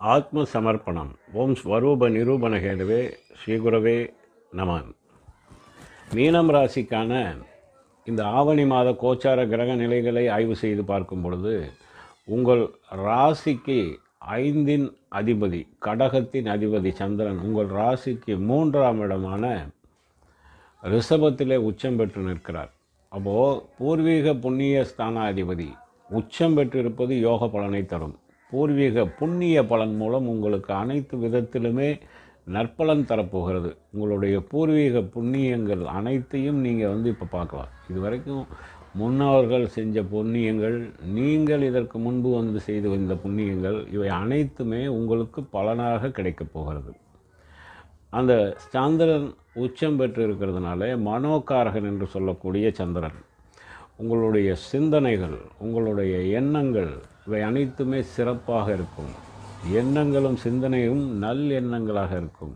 ஆத்ம சமர்ப்பணம் ஓம் ஸ்வரூப நிரூபணகேதுவே ஸ்ரீகுரவே நமன் மீனம் ராசிக்கான இந்த ஆவணி மாத கோச்சார கிரக நிலைகளை ஆய்வு செய்து பார்க்கும் பொழுது உங்கள் ராசிக்கு ஐந்தின் அதிபதி கடகத்தின் அதிபதி சந்திரன் உங்கள் ராசிக்கு மூன்றாம் இடமான ரிஷபத்திலே உச்சம் பெற்று நிற்கிறார். அப்போது பூர்வீக புண்ணிய ஸ்தானாதிபதி உச்சம் பெற்றிருப்பது யோக பலனை தரும். பூர்வீக புண்ணிய பலன் மூலம் உங்களுக்கு அனைத்து விதத்திலுமே நற்பலன் தரப்போகிறது. உங்களுடைய பூர்வீக புண்ணியங்கள் அனைத்தையும் நீங்கள் வந்து இப்போ பார்க்கலாம். இது வரைக்கும் முன்னோர்கள் செஞ்ச புண்ணியங்கள் நீங்கள் இதற்கு முன்பு வந்து செய்து வந்த புண்ணியங்கள் இவை அனைத்துமே உங்களுக்கு பலனாக கிடைக்கப் போகிறது. அந்த சந்திரன் உச்சம் பெற்று இருக்கிறதுனால மனோகாரகன் என்று சொல்லக்கூடிய சந்திரன். உங்களுடைய சிந்தனைகள் உங்களுடைய எண்ணங்கள் இவை அனைத்துமே சிறப்பாக இருக்கும். எண்ணங்களும் சிந்தனையும் நல் எண்ணங்களாக இருக்கும்.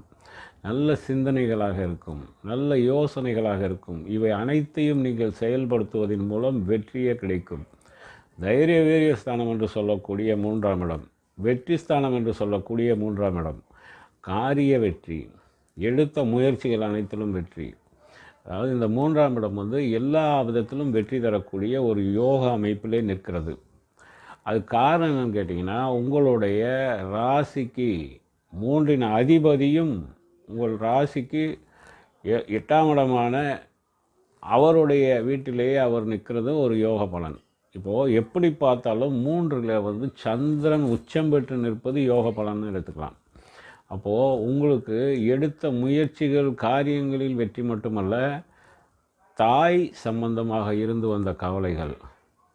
நல்ல சிந்தனைகளாக இருக்கும். நல்ல யோசனைகளாக இருக்கும். இவை அனைத்தையும் நீங்கள் செயல்படுத்துவதன் மூலம் வெற்றியே கிடைக்கும். தைரிய வீரிய ஸ்தானம் என்று சொல்லக்கூடிய மூன்றாம் இடம். வெற்றி ஸ்தானம் என்று சொல்லக்கூடிய மூன்றாம் இடம். காரிய வெற்றி. எடுத்த முயற்சிகள் அனைத்திலும் வெற்றி. அதாவது இந்த மூன்றாம் இடம் வந்து எல்லா விதத்திலும் வெற்றி தரக்கூடிய ஒரு யோக அமைப்பிலே நிற்கிறது. அது காரணம் என்னன்னு கேட்டிங்கன்னா உங்களுடைய ராசிக்கு மூன்றின் அதிபதியும் உங்கள் ராசிக்கு எ- எட்டாம் இடமான அவருடைய வீட்டிலேயே அவர் நிற்கிறது ஒரு யோக பலன். இப்போது எப்படி பார்த்தாலும் மூன்றில் வந்து சந்திரன் உச்சம் பெற்று நிற்பது யோக பலன்னு எடுத்துக்கலாம். அப்போது உங்களுக்கு எடுத்த முயற்சிகள் காரியங்களில் வெற்றி மட்டுமல்ல தாய் சம்பந்தமாக இருந்து வந்த கவலைகள்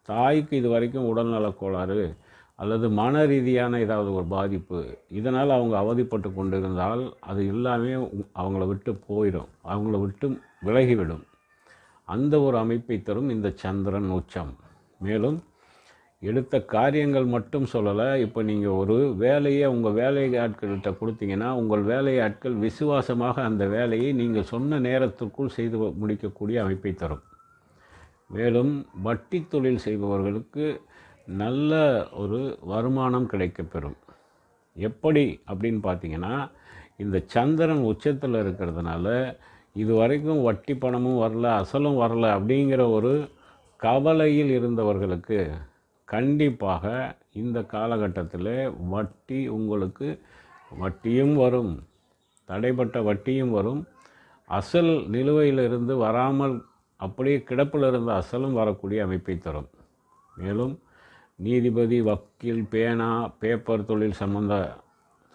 தாய்க்கு இது வரைக்கும் உடல்நலக் கோளாறு அல்லது மன ரீதியான ஏதாவது ஒரு பாதிப்பு இதனால் அவங்க அவதிப்பட்டு கொண்டிருந்தால் அது எல்லாமே அவங்கள விட்டு போயிடும். அவங்கள விட்டு விலகிவிடும். அந்த ஒரு அமைப்பை தரும் இந்த சந்திரன் உச்சம். மேலும் எடுத்த காரியங்கள் மட்டும் சொல்லலை இப்போ நீங்கள் ஒரு வேலையை உங்கள் வேலை ஆட்கள்கிட்ட கொடுத்தீங்கன்னா உங்கள் வேலை ஆட்கள் விசுவாசமாக அந்த வேலையை நீங்கள் சொன்ன நேரத்திற்குள் செய்து முடிக்கக்கூடிய அமைப்பை தரும். மேலும் வட்டி தொழில் செய்பவர்களுக்கு நல்ல ஒரு வருமானம் கிடைக்கப்பெறும். எப்படி அப்படின்னு பார்த்தீங்கன்னா இந்த சந்திரன் உச்சத்தில் இருக்கிறதுனால இது வரைக்கும் வட்டி பணமும் வரல அசலும் வரல அப்படிங்கிற ஒரு கவலையில் இருந்தவர்களுக்கு கண்டிப்பாக இந்த காலகட்டத்தில் வட்டி உங்களுக்கு வட்டியும் வரும் தடைப்பட்ட வட்டியும் வரும். அசல் நிலுவையிலிருந்து வராமல் அப்படியே கிடப்பில் இருந்த அசலும் வரக்கூடிய அமைப்பை தரும். மேலும் நீதிபதி வக்கீல் பேனா பேப்பர் தொழில் சம்பந்த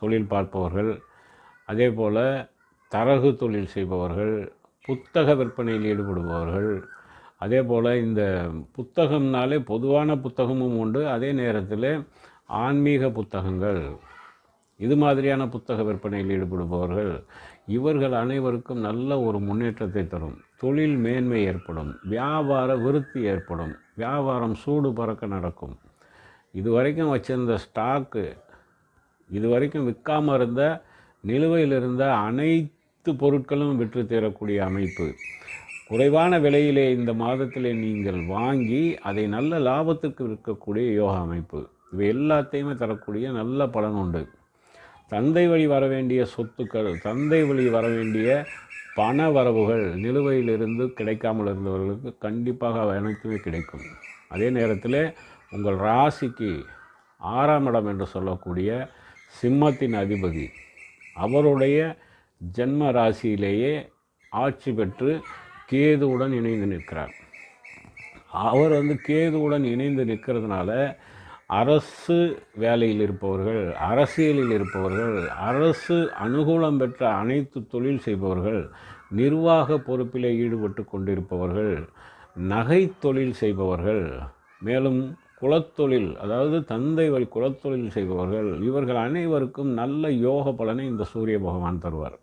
தொழில் பார்ப்பவர்கள் அதே போல் தரகு தொழில் செய்பவர்கள் புத்தக விற்பனையில் ஈடுபடுபவர்கள் அதே போல் இந்த புத்தகம்னாலே பொதுவான புத்தகமும் உண்டு. அதே நேரத்தில் ஆன்மீக புத்தகங்கள் இது மாதிரியான புத்தக விற்பனையில் ஈடுபடுபவர்கள் இவர்கள் அனைவருக்கும் நல்ல ஒரு முன்னேற்றத்தை தரும். தொழில் மேன்மை ஏற்படும். வியாபார விருத்தி ஏற்படும். வியாபாரம் சூடு பறக்க நடக்கும். இது வரைக்கும் வச்சிருந்த ஸ்டாக்கு இது வரைக்கும் விற்காம இருந்த நிலுவையில் இருந்த அனைத்து பொருட்களும் விற்று தீரக்கூடிய அமைப்பு. குறைவான விலையிலே இந்த மாதத்திலே நீங்கள் வாங்கி அதை நல்ல லாபத்துக்கு விற்கக்கூடிய யோகா அமைப்பு. இவை எல்லாத்தையுமே தரக்கூடிய நல்ல பலன் உண்டு. தந்தை வழி வர வேண்டிய சொத்துக்கள் தந்தை வழி வர வேண்டிய பண வரவுகள் நிலுவையிலிருந்து கிடைக்காமல் இருந்தவர்களுக்கு கண்டிப்பாக அனைத்துமே கிடைக்கும். அதே நேரத்தில் உங்கள் ராசிக்கு ஆறாம் இடம் என்று சொல்லக்கூடிய சிம்மத்தின் அதிபதி அவருடைய ஜென்ம ராசியிலேயே ஆட்சி பெற்று கேதுவுடன் இணைந்து நிற்கிறார். அவர் வந்து கேதுவுடன் இணைந்து நிற்கிறதுனால அரசு வேலையில் இருப்பவர்கள் அரசியலில் இருப்பவர்கள் அரசு அனுகூலம் பெற்ற அனைத்து தொழில் செய்பவர்கள் நிர்வாக பொறுப்பில் ஈடுபட்டு கொண்டிருப்பவர்கள் நகை தொழில் செய்பவர்கள் மேலும் குலத்தொழில் அதாவது தந்தை வழி குலத்தொழில் செய்பவர்கள் இவர்கள் அனைவருக்கும் நல்ல யோக பலனை இந்த சூரிய பகவான் தருவார்.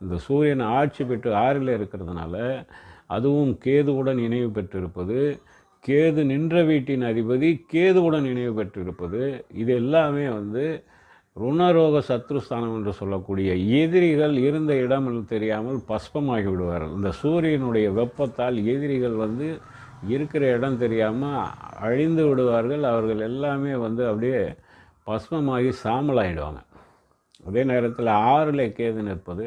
இந்த சூரியன் ஆட்சி பெற்று ஆறில் இருக்கிறதுனால அதுவும் கேதுவுடன் இணைவு பெற்றிருப்பது கேது நின்ற வீட்டின் அதிபதி கேதுவுடன் இணைவு பெற்றிருப்பது இது எல்லாமே வந்து ருணரோக சத்ருஸ்தானம் என்று சொல்லக்கூடிய எதிரிகள் இருந்த இடம் தெரியாமல் பஸ்பமாகி விடுவார்கள். இந்த சூரியனுடைய வெப்பத்தால் எதிரிகள் வந்து இருக்கிற இடம் தெரியாமல் அழிந்து விடுவார்கள். அவர்கள் எல்லாமே வந்து அப்படியே பஸ்மமாகி சாமலாகிடுவாங்க அதே நேரத்தில் ஆறில் கேது நிற்பது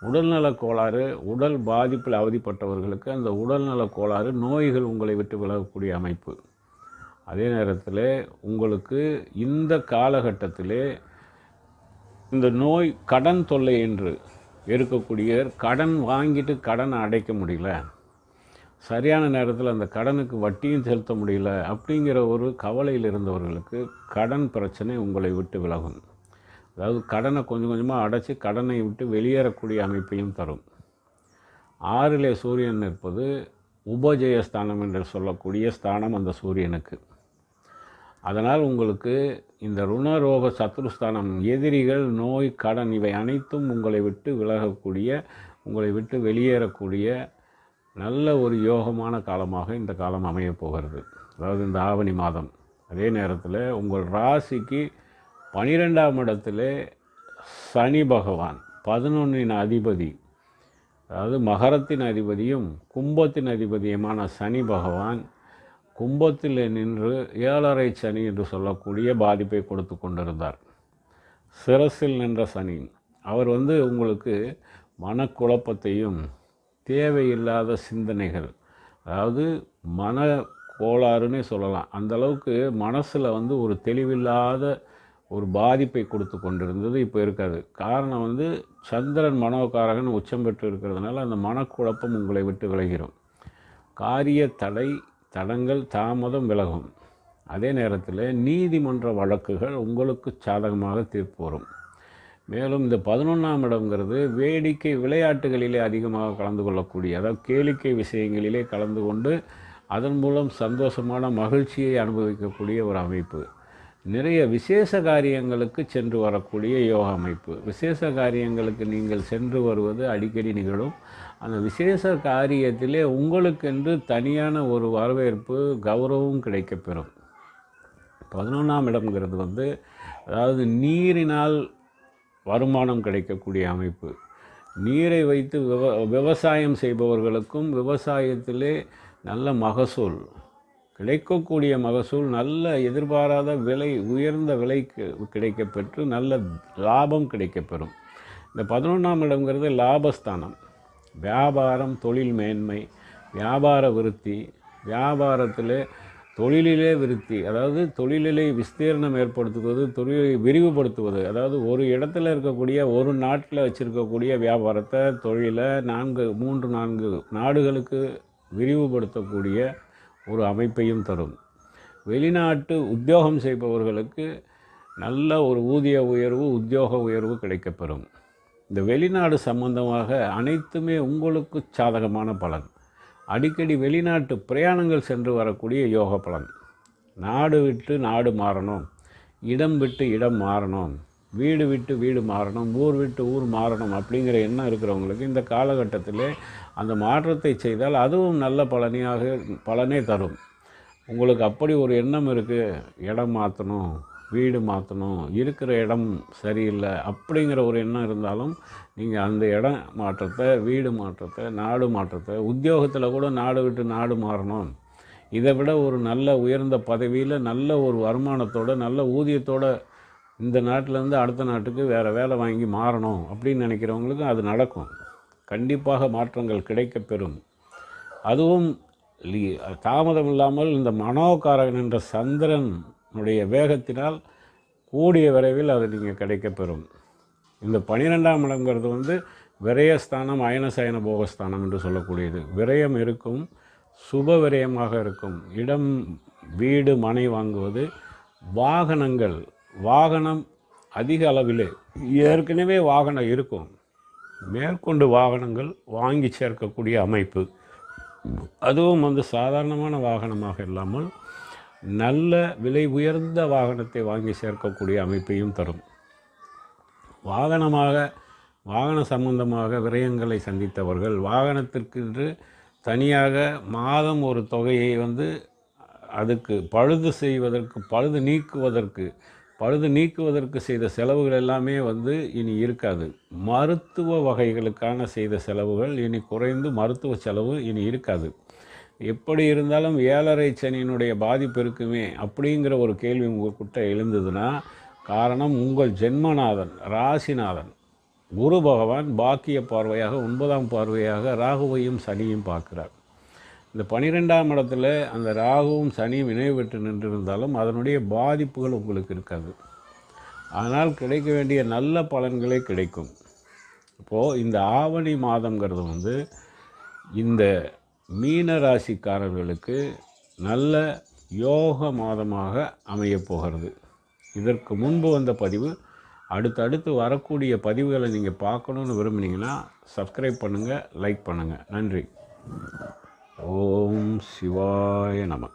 உடல்நலக் கோளாறு உடல் பாதிப்பில் அவதிப்பட்டவர்களுக்கு அந்த உடல்நலக் கோளாறு நோய்கள் உங்களை விட்டு விலகக்கூடிய அமைப்பு. அதே நேரத்தில் உங்களுக்கு இந்த காலகட்டத்திலே இந்த நோய் கடன் தொல்லை என்று இருக்கக்கூடிய கடன் வாங்கிட்டு கடனை அடைக்க முடியல. சரியான நேரத்தில் அந்த கடனுக்கு வட்டியும் செலுத்த முடியல அப்படிங்கிற ஒரு கவலையில் இருந்தவர்களுக்கு கடன் பிரச்சனை உங்களை விட்டு விலகும். அதாவது கடனை கொஞ்சம் கொஞ்சமாக அடைச்சி கடனை விட்டு வெளியேறக்கூடிய அமைப்பையும் தரும். ஆறிலே சூரியன் இருப்பது உபஜயஸ்தானம் என்று சொல்லக்கூடிய ஸ்தானம் அந்த சூரியனுக்கு. அதனால் உங்களுக்கு இந்த ருணரோக சத்ருஸ்தானம் எதிரிகள் நோய் கடன் இவை அனைத்தும் உங்களை விட்டு விலகக்கூடிய உங்களை விட்டு வெளியேறக்கூடிய நல்ல ஒரு யோகமான காலமாக இந்த காலம் அமையப் போகிறது. அதாவது இந்த ஆவணி மாதம். அதே நேரத்தில் உங்கள் ராசிக்கு பனிரெண்டாம் இடத்துல சனி பகவான் பதினொன்றின் அதிபதி அதாவது மகரத்தின் அதிபதியும் கும்பத்தின் அதிபதியுமான சனி பகவான் கும்பத்தில் நின்று ஏழரை சனி என்று சொல்லக்கூடிய பாதிப்பை கொடுத்து கொண்டிருந்தார். சிரசில் நின்ற சனி அவர் வந்து உங்களுக்கு மனக்குழப்பத்தையும் தேவையில்லாத சிந்தனைகள் அதாவது மன கோளாறுன்னே சொல்லலாம் அந்தளவுக்கு மனசில் வந்து ஒரு தெளிவில்லாத ஒரு பாதிப்பை கொடுத்து கொண்டிருந்தது இப்போ இருக்காது. காரணம் வந்து சந்திரன் மனோகாரகன் உச்சம் பெற்று இருக்கிறதுனால அந்த மனக்குழப்பம் உங்களை விட்டு விலகிறோம் காரிய தடை தடங்கள் தாமதம் விலகும். அதே நேரத்தில் நீதிமன்ற வழக்குகள் உங்களுக்கு சாதகமாக தீர்ப்பு வரும். மேலும் இந்த பதினொன்றாம் இடம்ங்கிறது வேடிக்கை விளையாட்டுகளிலே அதிகமாக கலந்து கொள்ளக்கூடிய அதாவது கேளிக்கை விஷயங்களிலே கலந்து கொண்டு அதன் மூலம் சந்தோஷமான மகிழ்ச்சியை அனுபவிக்கக்கூடிய ஒரு அமைப்பு. நிறைய விசேஷ காரியங்களுக்கு சென்று வரக்கூடிய யோகா அமைப்பு. விசேஷ காரியங்களுக்கு நீங்கள் சென்று வருவது அடிக்கடி நிகழும். அந்த விசேஷ காரியத்திலே உங்களுக்கென்று தனியான ஒரு வரவேற்பு கௌரவம் கிடைக்கப்பெறும். பதினொன்றாம் இடம்ங்கிறது வந்து அதாவது நீரினால் வருமானம் கிடைக்கக்கூடிய அமைப்பு. நீரை வைத்து விவ விவசாயம் செய்பவர்களுக்கும் விவசாயத்திலே நல்ல மகசூல். கிடைக்கக்கூடிய மகசூல் நல்ல எதிர்பாராத விலை உயர்ந்த விலைக்கு கிடைக்கப்பெற்று நல்ல லாபம் கிடைக்கப்பெறும். இந்த பதினொன்றாம் இடம்ங்கிறது லாபஸ்தானம். வியாபாரம் தொழில் மேன்மை வியாபார விருத்தி வியாபாரத்தில் தொழிலிலே விருத்தி அதாவது தொழிலிலே விஸ்தீர்ணம் ஏற்படுத்துவது தொழிலை விரிவுபடுத்துவது அதாவது ஒரு இடத்துல இருக்கக்கூடிய ஒரு நாட்டில் வச்சுருக்கக்கூடிய வியாபாரத்தை தொழிலை நான்கு மூன்று நான்கு நாடுகளுக்கு விரிவுபடுத்தக்கூடிய ஒரு அமைப்பையும் தரும். வெளிநாட்டு உத்தியோகம் செய்பவர்களுக்கு நல்ல ஒரு ஊதிய உயர்வு உத்தியோக உயர்வு கிடைக்கப்பெறும். இந்த வெளிநாடு சம்பந்தமாக அனைத்துமே உங்களுக்கு சாதகமான பலன். அடிக்கடி வெளிநாட்டு பிரயாணங்கள் சென்று வரக்கூடிய யோக பலன் நாடு விட்டு நாடு மாறணும். இடம் விட்டு இடம் மாறணும். வீடு விட்டு வீடு மாறணும் ஊர் விட்டு ஊர் மாறணும் அப்படிங்கிற எண்ணம் இருக்கிறவங்களுக்கு இந்த காலகட்டத்தில் அந்த மாற்றத்தை செய்தால் அதுவும் நல்ல பலனையாக பலனே தரும். உங்களுக்கு அப்படி ஒரு எண்ணம் இருக்குது இடம் மாற்றணும் வீடு மாற்றணும் இருக்கிற இடம் சரியில்லை அப்படிங்கிற ஒரு எண்ணம் இருந்தாலும் நீங்கள் அந்த இடம் மாற்றத்தை வீடு மாற்றத்தை நாடு மாற்றத்தை உத்தியோகத்தில் கூட நாடு விட்டு நாடு மாறணும். இதை விட ஒரு நல்ல உயர்ந்த பதவியில் நல்ல ஒரு வருமானத்தோட நல்ல ஊதியத்தோட இந்த நாட்டிலேருந்து அடுத்த நாட்டுக்கு வேறு வேலை வாங்கி மாறணும் அப்படின்னு நினைக்கிறவங்களுக்கு அது நடக்கும். கண்டிப்பாக மாற்றங்கள் கிடைக்கப்பெறும். அதுவும் தாமதம் இல்லாமல் இந்த மனோகாரகன் என்ற சந்திரனுடைய வேகத்தினால் கூடிய விரைவில் அது நீங்கள் கிடைக்கப்பெறும். இந்த பனிரெண்டாம் இடங்கிறது வந்து விரயஸ்தானம் அயனசயன போகஸ்தானம் என்று சொல்லக்கூடியது. விரயம் இருக்கும் சுப விரயமாக இருக்கும். இடம் வீடு மனை வாங்குவது வாகனங்கள் வாகனம் அதிக அளவிலே ஏற்கனவே வாகனம் இருக்கும். மேற்கொண்டு வாகனங்கள் வாங்கி சேர்க்கக்கூடிய அமைப்பு. அதுவும் வந்து சாதாரணமான வாகனமாக இல்லாமல் நல்ல விலை உயர்ந்த வாகனத்தை வாங்கி சேர்க்கக்கூடிய அமைப்பையும் தரும். வாகனமாக வாகன சம்பந்தமாக விரயங்களை சந்தித்தவர்கள் வாகனத்திற்கென்று தனியாக மாதம் ஒரு தொகையை வந்து அதுக்கு பழுது செய்வதற்கு பழுது நீக்குவதற்கு பழுது நீக்குவதற்கு செய்த செலவுகள் எல்லாமே வந்து இனி இருக்காது. மருத்துவ வகைகளுக்கான செய்த செலவுகள் இனி குறைந்து மருத்துவ செலவு இனி இருக்காது. எப்படி இருந்தாலும் ஏழரை சனியினுடைய பாதிப்பு இருக்குமே அப்படிங்கிற ஒரு கேள்வி உங்கள்கிட்ட எழுந்ததுன்னா காரணம் உங்கள் ஜென்மநாதன் ராசிநாதன். குரு பகவான் பாக்கிய பார்வையாக ஒன்பதாம் பார்வையாக ராகுவையும் சனியும் பார்க்கிறார். இந்த பனிரெண்டாம் இடத்துல அந்த ராகுவும் சனியும் இணைவு பெற்று நின்றிருந்தாலும் அதனுடைய பாதிப்புகள் உங்களுக்கு இருக்காது. அதனால் கிடைக்க வேண்டிய நல்ல பலன்களே கிடைக்கும். இப்போது இந்த ஆவணி மாதங்கிறது வந்து இந்த மீன ராசிக்காரர்களுக்கு நல்ல யோக மாதமாக அமையப் போகிறது. இதற்கு முன்பு வந்த பதிவு அடுத்தடுத்து வரக்கூடிய பதிவுகளை நீங்கள் பார்க்கணுன்னு விரும்புனீங்கன்னா சப்ஸ்கிரைப் பண்ணுங்கள் லைக் பண்ணுங்கள் நன்றி. ஓம் சிவாய நம.